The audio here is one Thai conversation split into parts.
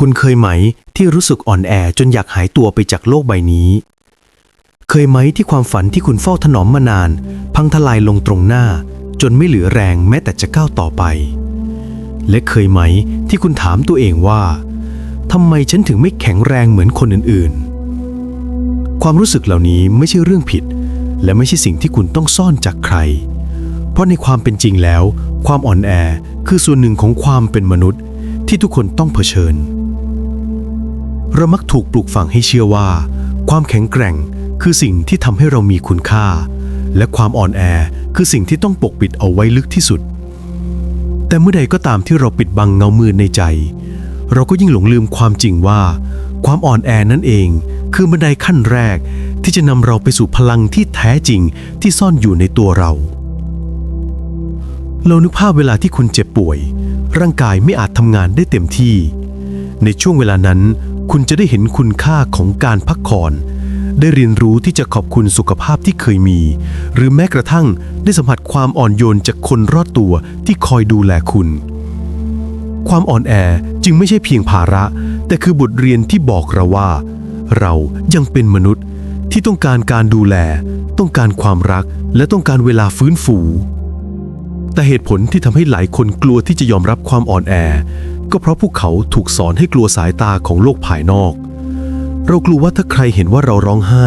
คุณเคยไหมที่รู้สึกอ่อนแอจนอยากหายตัวไปจากโลกใบนี้ เคยไหมที่ความฝันที่คุณเฝ้าถนอมมานาน พังทลายลงตรงหน้า จนไม่เหลือแรงแม้แต่จะก้าวต่อไป และเคยไหมที่คุณถามตัวเองว่าทำไมฉันถึงไม่แข็งแรงเหมือนคนอื่นๆ ความรู้สึกเหล่านี้ไม่ใช่เรื่องผิด และไม่ใช่สิ่งที่คุณต้องซ่อนจากใคร เพราะในความเป็นจริงแล้ว ความอ่อนแอคือส่วนหนึ่งของความเป็นมนุษย์ที่ทุกคนต้องเผชิญ เรามักถูกปลูกฝังให้เชื่อว่า ความแข็งแกร่งคือสิ่งที่ทำให้เรามีคุณค่า และความอ่อนแอคือสิ่งที่ต้องปกปิดเอาไว้ลึกที่สุด แต่เมื่อใดก็ตามที่เราปิดบังเงามือในใจ เราก็ยิ่งหลงลืมความจริงว่า ความอ่อนแอนั่นเอง คือบันไดขั้นแรกที่จะนำเราไปสู่พลังที่แท้จริงที่ซ่อนอยู่ในตัวเรา เรานึกภาพเวลาที่คุณเจ็บป่วย ร่างกายไม่อาจทำงานได้เต็มที่ ในช่วงเวลานั้น คุณจะได้เห็นคุณค่าของการพักผ่อนได้เรียนรู้ที่จะขอบคุณสุขภาพที่เคยมี หรือแม้กระทั่งได้สัมผัสความอ่อนโยนจากคนรอดตัวที่คอยดูแลคุณ ความอ่อนแอจึงไม่ใช่เพียงภาระ แต่คือบทเรียนที่บอกเราว่า เรายังเป็นมนุษย์ที่ต้องการการดูแล ต้องการความรัก และต้องการเวลาฟื้นฟู แต่เหตุผลที่ทำให้หลายคนกลัวที่จะยอมรับความอ่อนแอ ก็เพราะพวกเขาถูกสอนให้กลัวสายตาของโลกภายนอก เรากลัวว่าถ้าใครเห็นว่าเราร้องไห้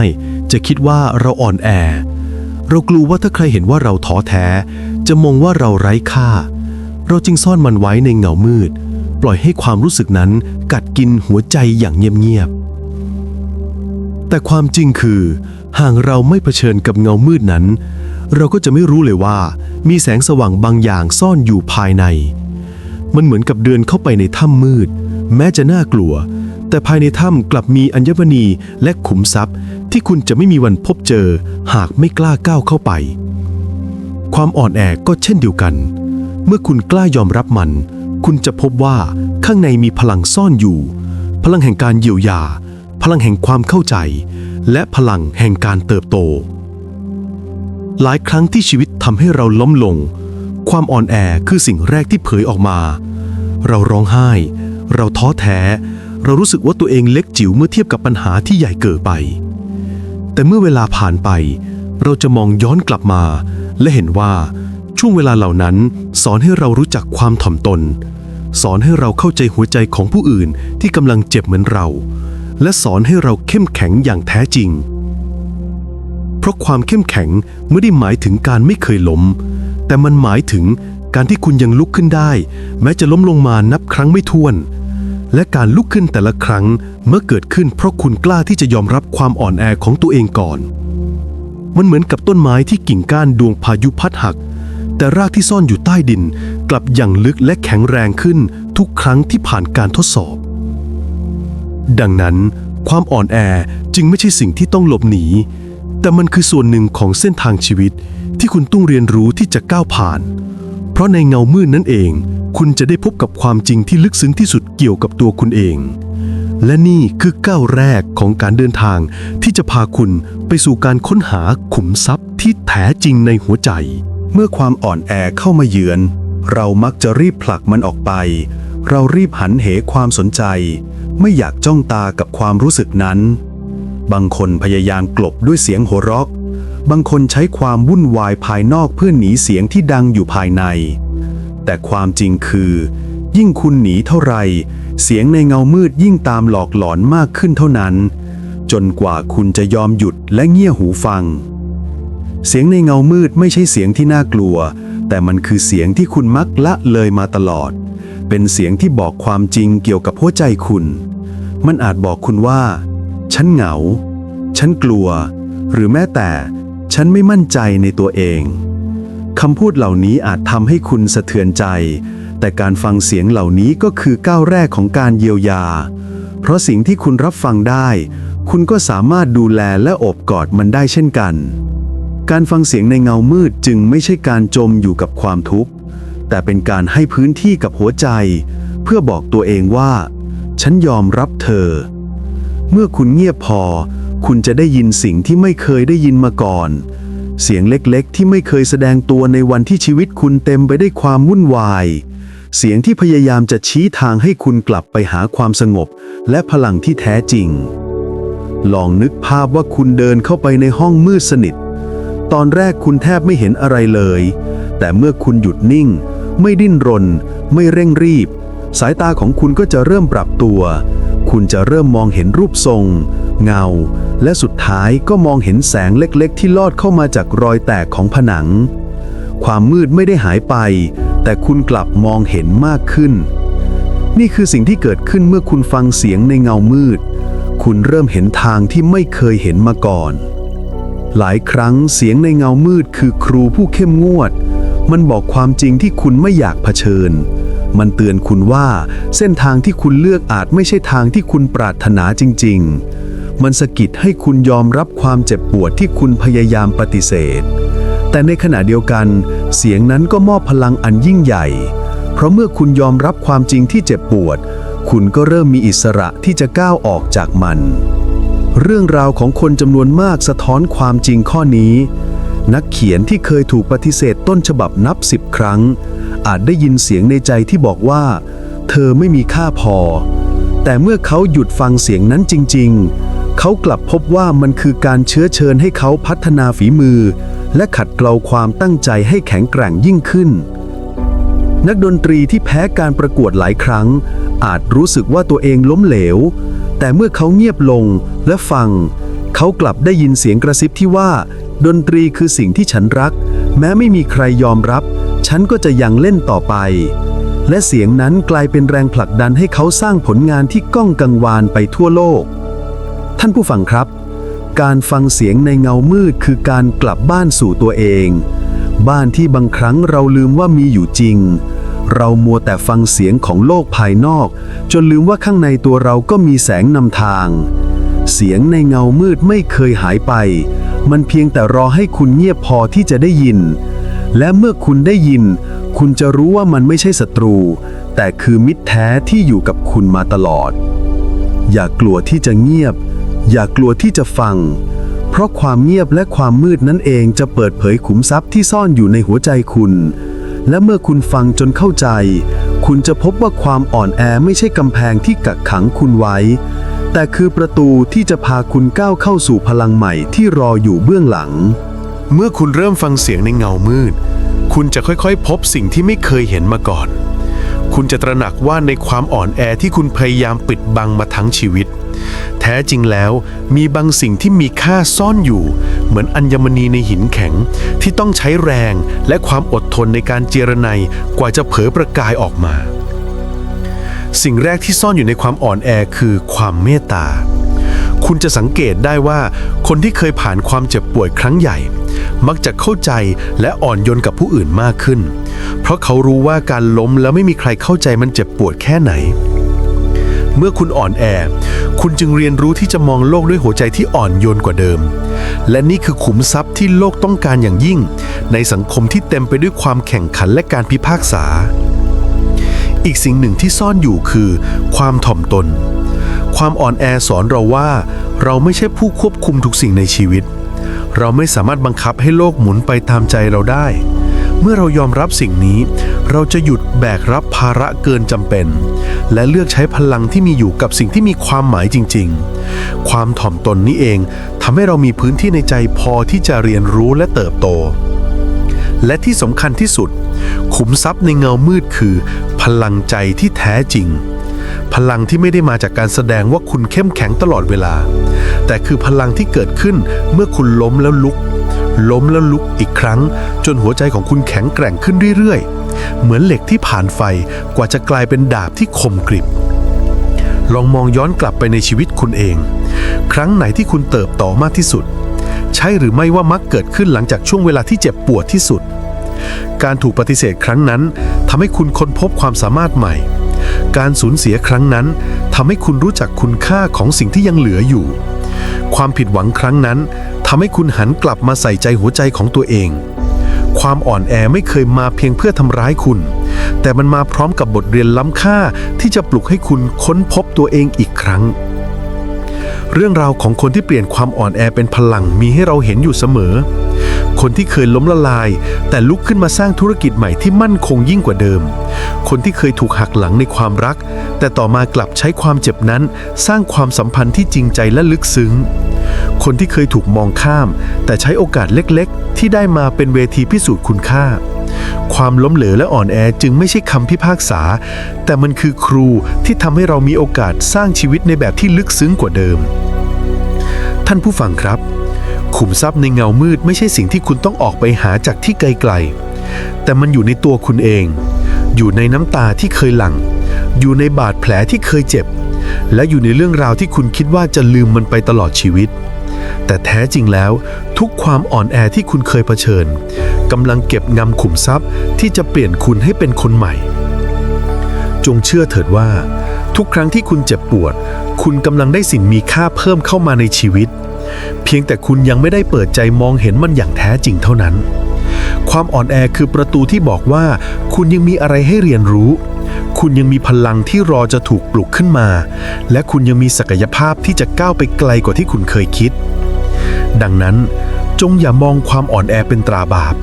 จะคิดว่าเราอ่อนแอ เรากลัวว่าถ้าใครเห็นว่าเราท้อแท้ จะมองว่าเราไร้ค่า เราจึงซ่อนมันไว้ในเงามืด ปล่อยให้ความรู้สึกนั้นกัดกินหัวใจอย่างเงียบๆแต่ความจริงคือ หากเราไม่เผชิญกับเงามืดนั้น เราก็จะไม่รู้เลยว่า มีแสงสว่างบางอย่างซ่อนอยู่ภายใน มันเหมือนกับเดินเข้าไปในถ้ำมืด แม้จะน่ากลัว แต่ภายในถ้ำกลับมีอัญมณีและขุมทรัพย์ ที่คุณจะไม่มีวันพบเจอ หากไม่กล้าก้าวเข้าไป ความอ่อนแอก็เช่นเดียวกัน เมื่อคุณกล้ายอมรับมัน คุณจะพบว่าข้างในมีพลังซ่อนอยู่ พลังแห่งการเยียวยา พลังแห่งความเข้าใจ และพลังแห่งการเติบโต หลายครั้งที่ชีวิตทำให้เราล้มลงความอ่อนแอคือสิ่งแรกที่เผยออกมา เราร้องไห้ เราท้อแท้ เรารู้สึกว่าตัวเองเล็กจิ๋วเมื่อเทียบกับปัญหาที่ใหญ่เกิดไป แต่เมื่อเวลาผ่านไป เราจะมองย้อนกลับมา และเห็นว่าช่วงเวลาเหล่านั้น สอนให้เรารู้จักความถ่อมตน สอนให้เราเข้าใจหัวใจของผู้อื่นที่กำลังเจ็บเหมือนเรา และสอนให้เราเข้มแข็งอย่างแท้จริง เพราะความเข้มแข็งไม่ได้หมายถึงการไม่เคยล้มแต่มันหมายถึง การที่คุณยังลุกขึ้นได้ แม้จะล้มลงมานับครั้งไม่ถ้วน และการลุกขึ้นแต่ละครั้งเมื่อเกิดขึ้นเพราะคุณกล้าที่จะยอมรับความอ่อนแอของตัวเองก่อน มันเหมือนกับต้นไม้ที่กิ่งก้านดวงพายุพัดหัก แต่รากที่ซ่อนอยู่ใต้ดิน กลับอย่างลึกและแข็งแรงขึ้นทุกครั้งที่ผ่านการทดสอบ ดังนั้น ความอ่อนแอจึงไม่ใช่สิ่งที่ต้องหลบหนี แต่มันคือส่วนหนึ่งของเส้นทางชีวิตที่คุณต้องเรียนรู้ที่จะก้าวผ่าน ราะในเงามืดนั่นเอง คุณจะได้พบกับความจริงที่ลึกซึ้งที่สุดเกี่ยวกับตัวคุณเอง และนี่คือก้าวแรกของการเดินทาง ที่จะพาคุณไปสู่การค้นหาขุมทรัพย์ที่แท้จริงในหัวใจ เมื่อความอ่อนแอเข้ามาเยือน เรามักจะรีบผลักมันออกไป เรารีบหันเหความสนใจ ไม่อยากจ้องตากับความรู้สึกนั้น บางคนพยายามกลบด้วยเสียงหัวเราะ บางคนใช้ความวุ่นวายภายนอกเพื่อหนีเสียงที่ดังอยู่ภายใน แต่ความจริงคือ ยิ่งคุณหนีเท่าไร เสียงในเงามืดยิ่งตามหลอกหลอนมากขึ้นเท่านั้น จนกว่าคุณจะยอมหยุดและเงี่ยหูฟัง เสียงในเงามืดไม่ใช่เสียงที่น่ากลัว แต่มันคือเสียงที่คุณมักละเลยมาตลอด เป็นเสียงที่บอกความจริงเกี่ยวกับหัวใจคุณ มันอาจบอกคุณว่า ฉันเหงา ฉันกลัว หรือแม้แต่ ฉันไม่มั่นใจในตัวเองคำพูดเหล่านี้อาจทำให้คุณสะเทือนใจ แต่การฟังเสียงเหล่านี้ก็คือก้าวแรกของการเยียวยา เพราะสิ่งที่คุณรับฟังได้ คุณก็สามารถดูแลและอบกอดมันได้เช่นกัน การฟังเสียงในเงามืดจึงไม่ใช่การจมอยู่กับความทุกข์ แต่เป็นการให้พื้นที่กับหัวใจ เพื่อบอกตัวเองว่า ฉันยอมรับเธอ เมื่อคุณเงียบพอ คุณจะได้ยินสิ่งที่ไม่เคยได้ยินมาก่อน เสียงเล็กๆ ที่ไม่เคยแสดงตัวในวันที่ชีวิตคุณเต็มไปได้วยความวุ่นวาย เสียงที่พยายามจะชี้ทางให้คุณกลับไปหาความสงบ และพลังที่แท้จริง ลองนึกภาพว่าคุณเดินเข้าไปในห้องมืดสนิท ตอนแรกคุณแทบไม่เห็นอะไรเลย แต่เมื่อคุณหยุดนิ่ง ไม่ดิ้นรน ไม่เร่งรีบ สายตาของคุณก็จะเริ่มปรับตัว คุณจะเริ่มมองเห็นรูปทรง เงา และสุดท้ายก็มองเห็นแสงเล็กๆ ที่ลอดเข้ามาจากรอยแตกของผนัง ความมืดไม่ได้หายไป แต่คุณกลับมองเห็นมากขึ้น นี่คือสิ่งที่เกิดขึ้นเมื่อคุณฟังเสียงในเงามืด คุณเริ่มเห็นทางที่ไม่เคยเห็นมาก่อน หลายครั้งเสียงในเงามืดคือครูผู้เข้มงวด มันบอกความจริงที่คุณไม่อยากเผชิญมันเตือนคุณว่าเส้นทางที่คุณเลือกอาจไม่ใช่ทางที่คุณปรารถนาจริง ๆ มันสะกิดให้คุณยอมรับความเจ็บปวดที่คุณพยายามปฏิเสธ แต่ในขณะเดียวกัน เสียงนั้นก็มอบพลังอันยิ่งใหญ่ เพราะเมื่อคุณยอมรับความจริงที่เจ็บปวด คุณก็เริ่มมีอิสระที่จะก้าวออกจากมัน เรื่องราวของคนจำนวนมากสะท้อนความจริงข้อนี้ นักเขียนที่เคยถูกปฏิเสธต้นฉบับนับสิบครั้ง อาจได้ยินเสียงในใจที่บอกว่า เธอไม่มีค่าพอ แต่เมื่อเขาหยุดฟังเสียงนั้นจริง ๆ เขากลับพบว่ามันคือการเชื้อเชิญให้เขาพัฒนาฝีมือ และขัดเกลาความตั้งใจให้แข็งแกร่งยิ่งขึ้น นักดนตรีที่แพ้การประกวดหลายครั้ง อาจรู้สึกว่าตัวเองล้มเหลว แต่เมื่อเขาเงียบลงและฟัง เขากลับได้ยินเสียงกระซิบที่ว่า ดนตรีคือสิ่งที่ฉันรัก แม้ไม่มีใครยอมรับ ฉันก็จะยังเล่นต่อไปและเสียงนั้นกลายเป็นแรงผลักดันให้เขาสร้างผลงานที่ก้องกังวานไปทั่วโลก ท่านผู้ฟังครับ การฟังเสียงในเงามืดคือการกลับบ้านสู่ตัวเอง บ้านที่บางครั้งเราลืมว่ามีอยู่จริง เรามัวแต่ฟังเสียงของโลกภายนอก จนลืมว่าข้างในตัวเราก็มีแสงนำทาง เสียงในเงามืดไม่เคยหายไป มันเพียงแต่รอให้คุณเงียบพอที่จะได้ยิน และเมื่อคุณได้ยิน คุณจะรู้ว่ามันไม่ใช่ศัตรู แต่คือมิตรแท้ที่อยู่กับคุณมาตลอดอย่ากลัวที่จะเงียบ อย่ากลัวที่จะฟัง เพราะความเงียบและความมืดนั่นเองจะเปิดเผยขุมทรัพย์ที่ซ่อนอยู่ในหัวใจคุณ และเมื่อคุณฟังจนเข้าใจ คุณจะพบว่าความอ่อนแอไม่ใช่กำแพงที่กักขังคุณไว้ แต่คือประตูที่จะพาคุณก้าวเข้าสู่พลังใหม่ที่รออยู่เบื้องหลัง เมื่อคุณเริ่มฟังเสียงในเงามืด คุณจะค่อยๆ พบสิ่งที่ไม่เคยเห็นมาก่อน คุณจะตระหนักว่าในความอ่อนแอที่คุณพยายามปิดบังมาทั้งชีวิต แท้จริงแล้วมีบางสิ่งที่มีค่าซ่อนอยู่ เหมือนอัญมณีในหินแข็งที่ต้องใช้แรงและความอดทนในการเจรไนกว่าจะเผยประกายออกมา สิ่งแรกที่ซ่อนอยู่ในความอ่อนแอคือความเมตตา คุณจะสังเกตได้ว่าคนที่เคยผ่านความเจ็บป่วยครั้งใหญ่ มักจะเข้าใจและอ่อนโยนกับผู้อื่นมากขึ้น เพราะเขารู้ว่าการล้มแล้วไม่มีใครเข้าใจมันเจ็บปวดแค่ไหน เมื่อคุณอ่อนแอ คุณจึงเรียนรู้ที่จะมองโลกด้วยหัวใจที่อ่อนโยนกว่าเดิม และนี่คือขุมทรัพย์ที่โลกต้องการอย่างยิ่ง ในสังคมที่เต็มไปด้วยความแข่งขันและการพิพากษา อีกสิ่งหนึ่งที่ซ่อนอยู่คือ ความถ่อมตน ความอ่อนแอสอนเราว่า เราไม่ใช่ผู้ควบคุมทุกสิ่งในชีวิต เราไม่สามารถบังคับให้โลกหมุนไปตามใจเราได้ เมื่อเรายอมรับสิ่งนี้ เราจะหยุดแบกรับภาระเกินจำเป็น และเลือกใช้พลังที่มีอยู่กับสิ่งที่มีความหมายจริง ๆ ความถ่อมตนนี้เองทำให้เรามีพื้นที่ในใจพอที่จะเรียนรู้และเติบโต และที่สำคัญที่สุด ขุมทรัพย์ในเงามืดคือ พลังใจที่แท้จริง พลังที่ไม่ได้มาจากการแสดงว่าคุณเข้มแข็งตลอดเวลา แต่คือพลังที่เกิดขึ้นเมื่อคุณล้มแล้วลุก ล้มแล้วลุกอีกครั้ง จนหัวใจของคุณแข็งแกร่งขึ้นเรื่อยๆ เหมือนเหล็กที่ผ่านไฟกว่าจะกลายเป็นดาบที่คมกริบ ลองมองย้อนกลับไปในชีวิตคุณเอง ครั้งไหนที่คุณเติบโตมากที่สุด ใช่หรือไม่ว่ามักเกิดขึ้นหลังจากช่วงเวลาที่เจ็บปวดที่สุด การถูกปฏิเสธครั้งนั้นทำให้คุณค้นพบความสามารถใหม่ การสูญเสียครั้งนั้นทำให้คุณรู้จักคุณค่าของสิ่งที่ยังเหลืออยู่ ความผิดหวังครั้งนั้นทำให้คุณหันกลับมาใส่ใจหัวใจของตัวเอง ความอ่อนแอไม่เคยมาเพียงเพื่อทำร้ายคุณ แต่มันมาพร้อมกับบทเรียนล้ำค่าที่จะปลุกให้คุณค้นพบตัวเองอีกครั้ง เรื่องราวของคนที่เปลี่ยนความอ่อนแอเป็นพลังมีให้เราเห็นอยู่เสมอ คนที่เคยล้มละลาย แต่ลุกขึ้นมาสร้างธุรกิจใหม่ที่มั่นคงยิ่งกว่าเดิม คนที่เคยถูกหักหลังในความรัก แต่ต่อมากลับใช้ความเจ็บนั้น สร้างความสัมพันธ์ที่จริงใจและลึกซึ้ง คนที่เคยถูกมองข้าม แต่ใช้โอกาสเล็กๆ ที่ได้มาเป็นเวทีพิสูจน์คุณค่า ความล้มเหลวและอ่อนแอจึงไม่ใช่คำพิพากษา แต่มันคือครูที่ทำให้เรามีโอกาสสร้างชีวิตในแบบที่ลึกซึ้งกว่าเดิม ท่านผู้ฟังครับ ขุมทรัพย์ในเงามืดไม่ใช่สิ่งที่คุณต้องออกไปหาจากที่ไกลๆ แต่มันอยู่ในตัวคุณเอง อยู่ในน้ำตาที่เคยหลั่ง อยู่ในบาดแผลที่เคยเจ็บ และอยู่ในเรื่องราวที่คุณคิดว่าจะลืมมันไปตลอดชีวิต แต่แท้จริงแล้ว ทุกความอ่อนแอที่คุณเคยเผชิญกำลังเก็บงำขุมทรัพย์ที่จะเปลี่ยนคุณให้เป็นคนใหม่ จงเชื่อเถิดว่า ทุกครั้งที่คุณเจ็บปวด คุณกำลังได้สิ่งมีค่าเพิ่มเข้ามาในชีวิต เพียงแต่คุณยังไม่ได้เปิดใจมองเห็นมันอย่างแท้จริงเท่านั้น ความอ่อนแอคือประตูที่บอกว่า คุณยังมีอะไรให้เรียนรู้ คุณยังมีพลังที่รอจะถูกปลุกขึ้นมา และคุณยังมีศักยภาพที่จะก้าวไปไกลกว่าที่คุณเคยคิด ดังนั้นจงอย่ามองความอ่อนแอเป็นตราบาป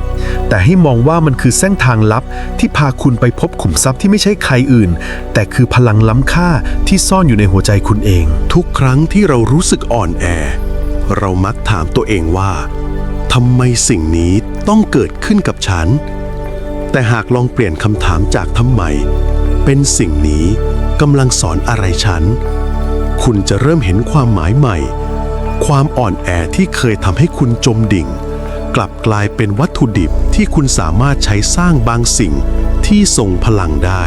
แต่ให้มองว่ามันคือเส้นทางลับที่พาคุณไปพบขุมทรัพย์ที่ไม่ใช่ใครอื่น แต่คือพลังล้ำค่าที่ซ่อนอยู่ในหัวใจคุณเอง ทุกครั้งที่เรารู้สึกอ่อนแอ เรามักถามตัวเองว่าทำไมสิ่งนี้ต้องเกิดขึ้นกับฉัน แต่หากลองเปลี่ยนคำถามจากทำไม เป็นสิ่งนี้กำลังสอนอะไรฉัน คุณจะเริ่มเห็นความหมายใหม่ ความอ่อนแอที่เคยทำให้คุณจมดิ่ง กลับกลายเป็นวัตถุดิบที่คุณสามารถใช้สร้างบางสิ่งที่ทรงพลังได้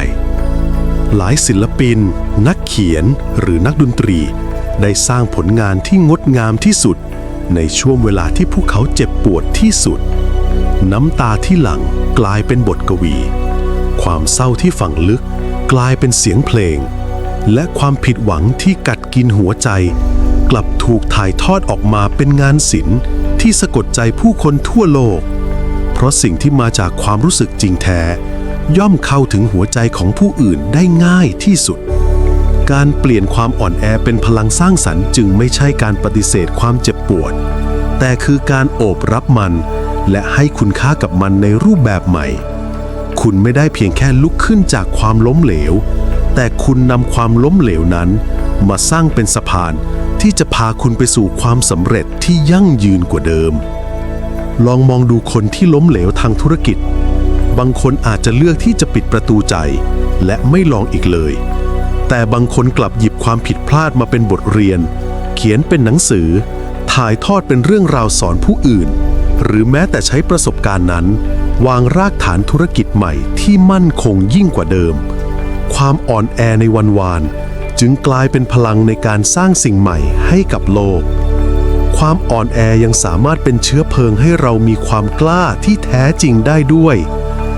หลายศิลปิน นักเขียนหรือนักดนตรี ได้สร้างผลงานที่งดงามที่สุด ในช่วงเวลาที่พวกเขาเจ็บปวดที่สุด น้ำตาที่หลั่งกลายเป็นบทกวี ความเศร้าที่ฝังลึกกลายเป็นเสียงเพลง และความผิดหวังที่กัดกินหัวใจ กลับถูกถ่ายทอดออกมาเป็นงานศิลป์ที่สะกดใจผู้คนทั่วโลก เพราะสิ่งที่มาจากความรู้สึกจริงแท้ ย่อมเข้าถึงหัวใจของผู้อื่นได้ง่ายที่สุด การเปลี่ยนความอ่อนแอเป็นพลังสร้างสรรค์จึงไม่ใช่การปฏิเสธความเจ็บปวด แต่คือการโอบรับมัน และให้คุณค่ากับมันในรูปแบบใหม่ คุณไม่ได้เพียงแค่ลุกขึ้นจากความล้มเหลว แต่คุณนำความล้มเหลวนั้น มาสร้างเป็นสะพานที่จะพาคุณไปสู่ความสำเร็จที่ยั่งยืนกว่าเดิม ลองมองดูคนที่ล้มเหลวทางธุรกิจ บางคนอาจจะเลือกที่จะปิดประตูใจ และไม่ลองอีกเลย แต่บางคนกลับหยิบความผิดพลาดมาเป็นบทเรียน เขียนเป็นหนังสือ ถ่ายทอดเป็นเรื่องราวสอนผู้อื่น หรือแม้แต่ใช้ประสบการณ์นั้น วางรากฐานธุรกิจใหม่ที่มั่นคงยิ่งกว่าเดิม ความอ่อนแอในวันวานจึงกลายเป็นพลังในการสร้างสิ่งใหม่ให้กับโลก ความอ่อนแอยังสามารถเป็นเชื้อเพลิงให้เรามีความกล้าที่แท้จริงได้ด้วย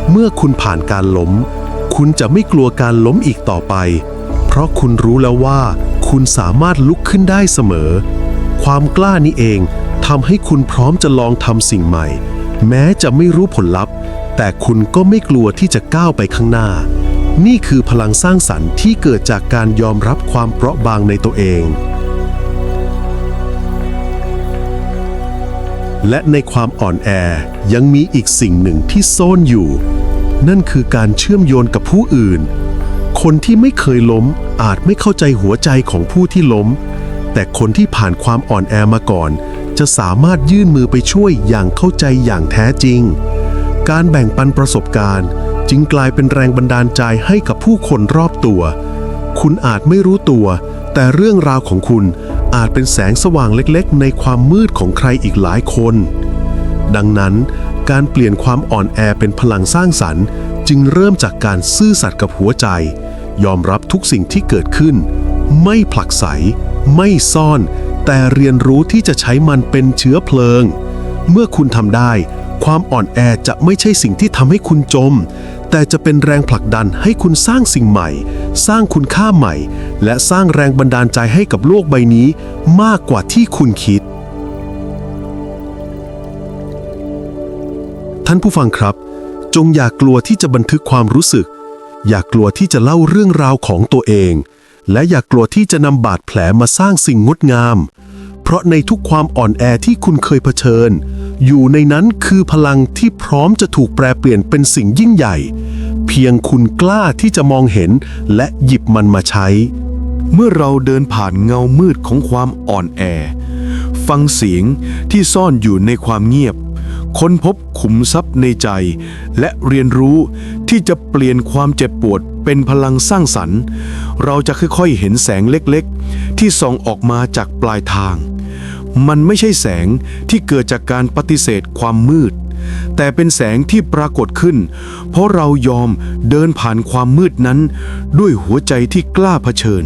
เมื่อคุณผ่านการล้ม คุณจะไม่กลัวการล้มอีกต่อไป เพราะคุณรู้แล้วว่าคุณสามารถลุกขึ้นได้เสมอ ความกล้านี้เองทำให้คุณพร้อมจะลองทำสิ่งใหม่ แม้จะไม่รู้ผลลัพธ์ แต่คุณก็ไม่กลัวที่จะก้าวไปข้างหน้า นี่คือพลังสร้างสรรค์ที่เกิดจากการยอมรับความเปราะบางในตัวเอง และในความอ่อนแอยังมีอีกสิ่งหนึ่งที่ซ่อนอยู่ นั่นคือการเชื่อมโยงกับผู้อื่น คนที่ไม่เคยล้มอาจไม่เข้าใจหัวใจของผู้ที่ล้ม แต่คนที่ผ่านความอ่อนแอมาก่อน จะสามารถยื่นมือไปช่วยอย่างเข้าใจอย่างแท้จริง การแบ่งปันประสบการณ์ จึงกลายเป็นแรงบันดาลใจให้กับผู้คนรอบตัว คุณอาจไม่รู้ตัว แต่เรื่องราวของคุณอาจเป็นแสงสว่างเล็กๆ ในความมืดของใครอีกหลายคน ดังนั้น การเปลี่ยนความอ่อนแอเป็นพลังสร้างสรรค์ จึงเริ่มจากการซื่อสัตย์กับหัวใจ ยอมรับทุกสิ่งที่เกิดขึ้น ไม่ผลักไส ไม่ซ่อน แต่เรียนรู้ที่จะใช้มันเป็นเชื้อเพลิง เมื่อคุณทำได้ ความอ่อนแอจะไม่ใช่สิ่งที่ทำให้คุณจม แต่จะเป็นแรงผลักดันให้คุณสร้างสิ่งใหม่ สร้างคุณค่าใหม่ และสร้างแรงบันดาลใจให้กับโลกใบนี้ มากกว่าที่คุณคิด ท่านผู้ฟังครับ จงอย่ากกลัวที่จะบันทึกความรู้สึก อย่ากกลัวที่จะเล่าเรื่องราวของตัวเอง และอย่ากกลัวที่จะนำบาดแผลมาสร้างสิ่งงดงาม เพราะในทุกความอ่อนแอที่คุณเคยเผชิญ อยู่ในนั้นคือพลังที่พร้อมจะถูกแปลเปลี่ยนเป็นสิ่งยิ่งใหญ่ เพียงคุณกล้าที่จะมองเห็นและหยิบมันมาใช้ เมื่อเราเดินผ่านเงามืดของความอ่อนแอ ฟังเสียงที่ซ่อนอยู่ในความเงียบ ค้นพบขุมทรัพย์ในใจ และเรียนรู้ที่จะเปลี่ยนความเจ็บปวดเป็นพลังสร้างสรรค์ เราจะค่อยๆเห็นแสงเล็กๆ ที่ส่องออกมาจากปลายทาง มันไม่ใช่แสงที่เกิดจากการปฏิเสธความมืด แต่เป็นแสงที่ปรากฏขึ้น เพราะเรายอมเดินผ่านความมืดนั้น ด้วยหัวใจที่กล้าเผชิญ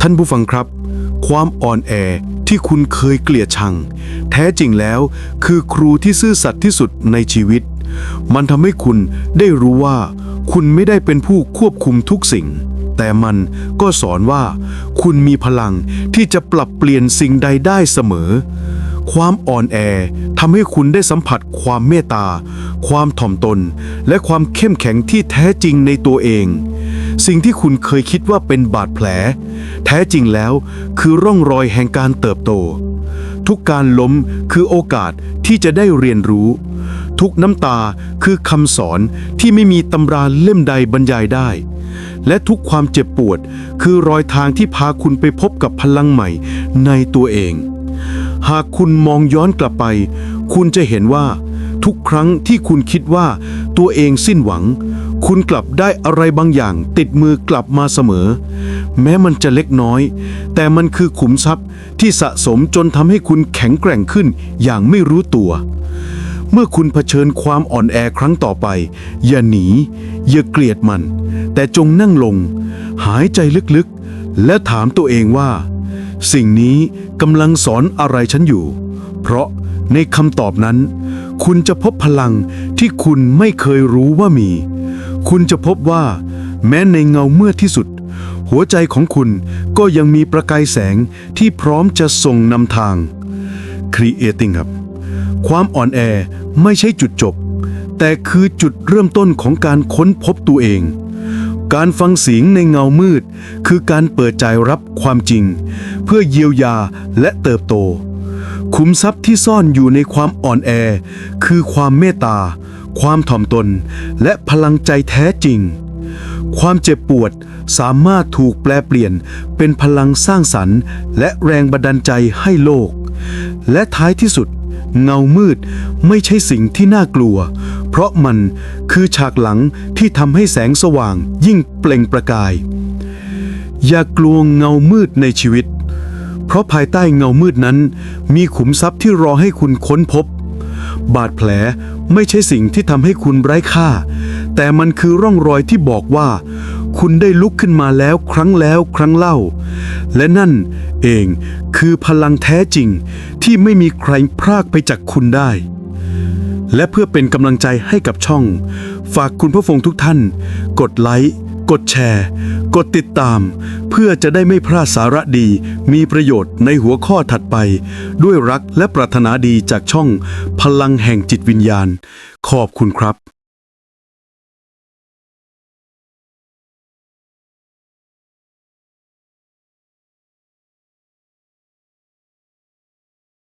ท่านผู้ฟังครับ ความอ่อนแอ ที่คุณเคยเกลียดชัง แท้จริงแล้วคือครูที่ซื่อสัตย์ที่สุดในชีวิต มันทำให้คุณได้รู้ว่า คุณไม่ได้เป็นผู้ควบคุมทุกสิ่ง แต่มันก็สอนว่า คุณมีพลังที่จะปรับเปลี่ยนสิ่งใดได้เสมอ ความอ่อนแอทำให้คุณได้สัมผัสความเมตตา ความถ่อมตน และความเข้มแข็งที่แท้จริงในตัวเอง สิ่งที่คุณเคยคิดว่าเป็นบาดแผล แท้จริงแล้วคือร่องรอยแห่งการเติบโต ทุกการล้มคือโอกาสที่จะได้เรียนรู้ ทุกน้ำตาคือคำสอนที่ไม่มีตำราเล่มใดบรรยายได้ และทุกความเจ็บปวดคือรอยทางที่พาคุณไปพบกับพลังใหม่ในตัวเอง หากคุณมองย้อนกลับไป คุณจะเห็นว่า ทุกครั้งที่คุณคิดว่าตัวเองสิ้นหวัง คุณกลับได้อะไรบางอย่างติดมือกลับมาเสมอ แม้มันจะเล็กน้อย แต่มันคือขุมทรัพย์ที่สะสมจนทำให้คุณแข็งแกร่งขึ้นอย่างไม่รู้ตัว เมื่อคุณเผชิญความอ่อนแอครั้งต่อไป อย่าหนี อย่าเกลียดมัน แต่จงนั่งลง หายใจลึกๆ และถามตัวเองว่า สิ่งนี้กำลังสอนอะไรฉันอยู่ เพราะในคำตอบนั้น คุณจะพบพลังที่คุณไม่เคยรู้ว่ามี คุณจะพบว่า แม้ในเงาเมื่อที่สุด หัวใจของคุณก็ยังมีประกายแสงที่พร้อมจะส่งนำทาง Creating ครับ ความอ่อนแอไม่ใช่จุดจบ แต่คือจุดเริ่มต้นของการค้นพบตัวเอง การฟังเสียงในเงามืด คือการเปิดใจรับความจริง เพื่อเยียวยาและเติบโตขุมทรัพย์ที่ซ่อนอยู่ในความอ่อนแอ คือความเมตตา ความถ่อมตน และพลังใจแท้จริง ความเจ็บปวดสามารถถูกแปลเปลี่ยนเป็นพลังสร้างสรรค์ และแรงบันดาลใจให้โลก และท้ายที่สุด เงามืดไม่ใช่สิ่งที่น่ากลัว เพราะมันคือฉากหลังที่ทำให้แสงสว่างยิ่งเปล่งประกาย อย่ากลัวเงามืดในชีวิต เพราะภายใต้เงามืดนั้น มีขุมทรัพย์ที่รอให้คุณค้นพบ บาดแผล ไม่ใช่สิ่งที่ทำให้คุณไร้ค่า แต่มันคือร่องรอยที่บอกว่า คุณได้ลุกขึ้นมาแล้วครั้งแล้วครั้งเล่า และนั่นเองคือพลังแท้จริงที่ไม่มีใครพรากไปจากคุณได้ และเพื่อเป็นกำลังใจให้กับช่อง ฝากคุณผู้ฟังทุกท่าน กดไลค์ กดแชร์ กดติดตาม เพื่อจะได้ไม่พลาดสาระดี มีประโยชน์ในหัวข้อถัดไป ด้วยรักและปรารถนาดีจากช่องพลังแห่งจิตวิญญาณ ขอบคุณครับ